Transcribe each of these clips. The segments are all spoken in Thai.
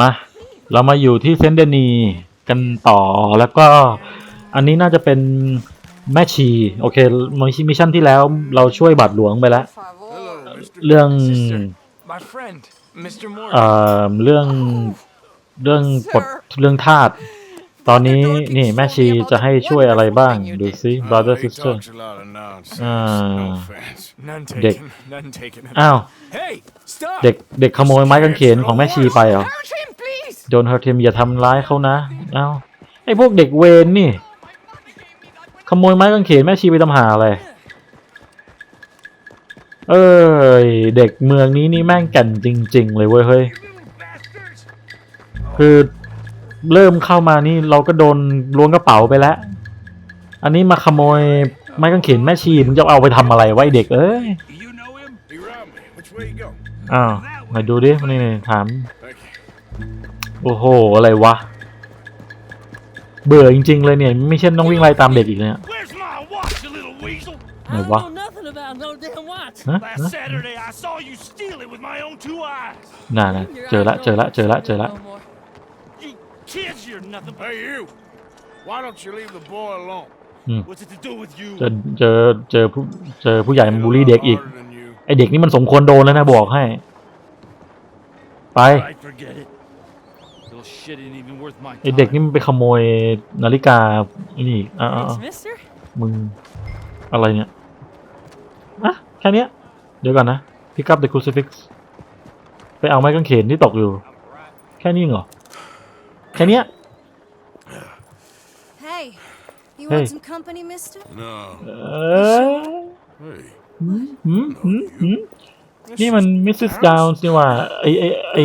มา เรามาอยู่ที่เซนเดนีกันต่อแล้วก็อันนี้น่าจะเป็นแม่ชี โอเคมิชชั่นที่แล้วเราช่วยบาทหลวงไปแล้ว Hello, Mr. เรื่อง Sister, my friend, Mr. Morgan. เอ่อเรื่องเรื่องกฎเรื่องทาสตอนนี้นี่แม่ชีจะให้ช่วยอะไรบ้าง ดูซิ Uh, brother he sister talks a lot of nonsense. Ah. no offense. None Dick. taken. None taken. at อ้าว all. Hey, stop! เด็กเด็กขโมยไม้กางเขนของแม่ชีไปเหรอ Hurt him, please! โดนเฮอร์เทมอย่าทำร้ายเขานะเอ้าไอ้พวกเด็กเวรนี่ ขโมยไม้กางเขนแม่ชีไปทำหาอะไร เอ้ยเด็กเมืองนี้นี่แม่งก่นจริง ๆ เลยเว้ยเฮ้ยคือเริ่มเข้ามานี่เราก็โดนล้วงกระเป๋าไปแล้ว อันนี้มาขโมยไม้กางเขนแม่ชีมึงจะเอาไปทำอะไรไวะไอ้เด็กเอ้ยอ้าวไหนดูดินี่นี่ถาม โอ้โห อะไรวะ เบื่อจริง ๆ เลยเนี่ย ไม่ใช่ต้องวิ่งไล่ตามเด็กอีกเนี่ย Where's my watch, you little weasel? Này I don't quá. know nothing about no damn watch. ฮะ Last Saturday, I saw you steal it with my own two eyes. น่านะเจอละเจอละเจอละเจอละ No more. You kids, you're nothing but. Hey, you. Why don't you leave the boy alone? What's it to do with you? เจอเจอเจอผู้เจอผู้ใหญ่มันบูลลี่เด็กอีก Harder than you. ไอเด็กนี่มันสมควรโดนแล้วนะบอกให้ ไป I forget it. ไอเด็ก time. นี่มันไปขโมยนาฬิกาไอ้นี่อ่า Thanks, mister. มึงอะไรเนี่ยอะแค่เนี้ยเดี๋ยวก่อนนะ pick up the crucifix ไปเอาไม้กางเขนที่ตกอยู่ แค่นี้เหรอ แค่เนี้ย Hey, you Hey. want some company, mister? No. เอ้ย Hey. หืมหืมหืมหืมนี่มันมิสซิสดาวน์นี่หว่าไอไอไอ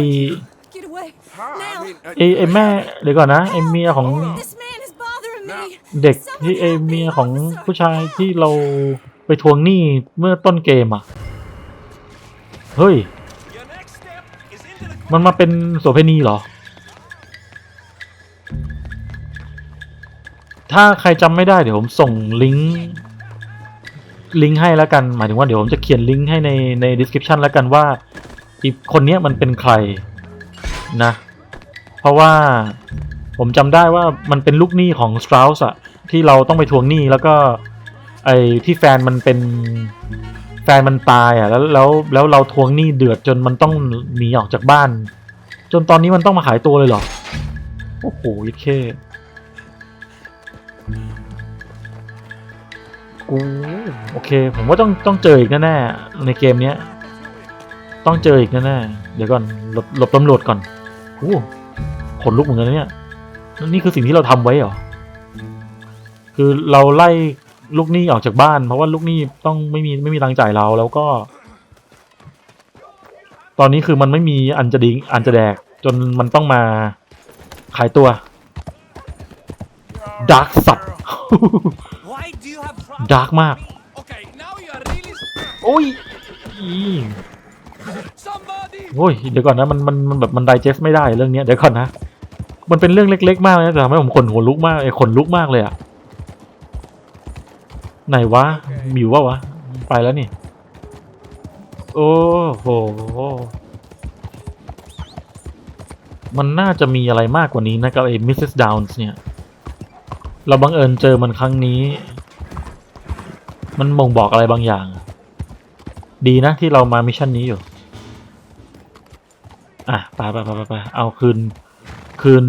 ไอไอแม่เดี๋ยวก่อนนะไอเมียของ This man is bothering me. เด็กที่ไอเมียของผู้ชายที่เราไปทวงหนี้เมื่อต้นเกมอะ เฮ้ย Your next step is into the มันมาเป็นโสเภณีเหรอ ถ้าใครจำไม่ได้เดี๋ยวผมส่งลิงก์ลิงก์ให้แล้วกัน หมายถึงว่าเดี๋ยวผมจะเขียนลิงก์ให้ในใน description แล้วกันว่าอีคนเนี้ยมันเป็นใครนะ เพราะว่าผมจำได้ว่ามันเป็นลูกหนี้ของ Strauss อะที่เราต้องไปทวงหนี้แล้วก็ไอ้ที่แฟนมันเป็นแฟนมันตายอะแล้วแล้วแล้วเราทวงหนี้เดือดจนมันต้องหนีออกจากบ้าน จนตอนนี้มันต้องมาขายตัวเลยเหรอ โอ้โหยิ่เคกูโอเค ผมว่าต้องต้องเจออีกแน่ๆในเกมเนี้ย ต้องเจออีกแน่ๆเดี๋ยวก่อนหลบหลบตำรวจก่อนโอ้ ขนลุกเหมือนกันนะเนี่ยนี่คือสิ่งที่เราทำไว้เหรอ คือเราไล่ลูกหนี้ออกจากบ้าน เพราะว่าลูกหนี้ต้องไม่มีไม่มีตังจ่ายเราแล้วก็ ตอนนี้คือมันไม่มีอันจะดิงอันจะแดก จนมันต้องมาขายตัวดาร์กสัตว์ดาร์กมาก โอ้ยโอ้ย เดี๋ยวก่อนนะ มันมันมันแบบมันไดเจสไม่ได้เรื่องนี้เดี๋ยวก่อนนะ มันเป็นเรื่องเล็ก ๆ มากเลยนะแต่ทำให้ผมขนหัวลุกมากไอ้ขนลุกมากเลยอะไหนวะมีอยู่วะวะไปแล้วนี่ โอ้โหมันน่าจะมีอะไรมากกว่านี้นะกับไอ้มิสซิสดาวน์เนี่ย เราบังเอิญเจอมันครั้งนี้ มันบ่งบอกอะไรบางอย่าง ดีนะที่เรามามิชชั่นนี้อยู่ อะไปไปไปไปไปเอาคืน คืน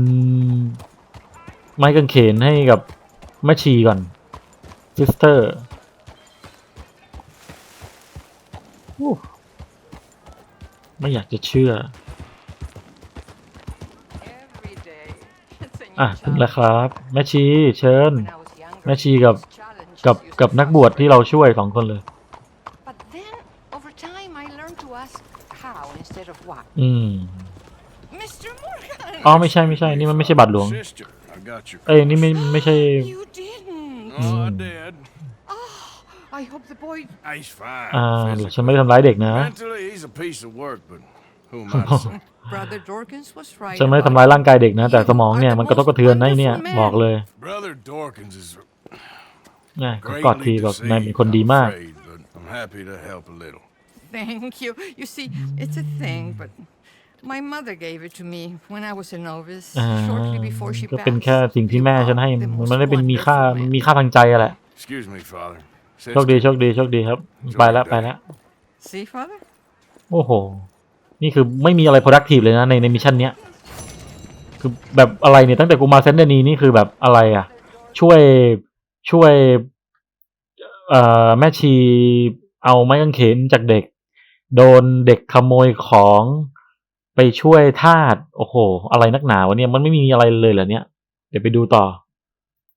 ไม้กางเขนให้กับแม่ชีก่อนซิสเตอร์ไม่อยากจะเชื่อ Every day. It's a new อะถึงแล้ว challenge. ครับ แม่ชีเชิญ When I was younger, แม่ชีกับ these challenges กับ used กับ to นักบวชที่เราช่วยสองคนเลย But then, อ๋อไม่ใช่ไม่ใช่นี่มันไม่ใช่บัตรหลวง Sister, I got your เอ้ยนี่ไม่ไม่ใช่ You didn't! No, I Mm. did. I hope the boy... He's fine. อ่า physically. ฉันไม่ได้ทำร้ายเด็กนะ Mentally, he's a piece of work, but who am I to say? Brother Dorkins was right ฉันไม่ได้ทำร้ายร่างกายเด็กนะ แต่สมองเนี่ยมันกระทบกระเทือนนะไอ้เนี่ยบอกเลย Brother Dorkins is นะขอกอดที greatly แบบนายเป็น deceived, คนดี I'm มาก afraid, but I'm happy to help a little. Thank you. You see, it's a thing, but My mother gave it to me when I was a novice, อ่า shortly before she ก็เป็น passed. แค่สิ่งที่แม่ฉันให้ The มัน most ไม่ได้เป็นมีค่า wonderful มี man. ค่าทางใจอะแหละ Excuse me, Father. Says โชคดี โชคดี โชคดีครับ ไปแล้วไปแล้ว See, father? โอ้โห นี่คือไม่มีอะไร productive เลยนะ ในในมิชชั่นเนี้ย คือแบบอะไรเนี่ย ตั้งแต่กูมาเซนเดนีนี่คือแบบอะไรอะ ช่วยช่วย เอ่อแม่ชีเอาไม้กางเขนจากเด็ก โดนเด็กขโมยของ ไปช่วยทาสโอ้โห อะไรนักหนาวะเนี่ยมันไม่มีอะไรเลยเหรอเนี่ย เดี๋ยวไปดูต่อ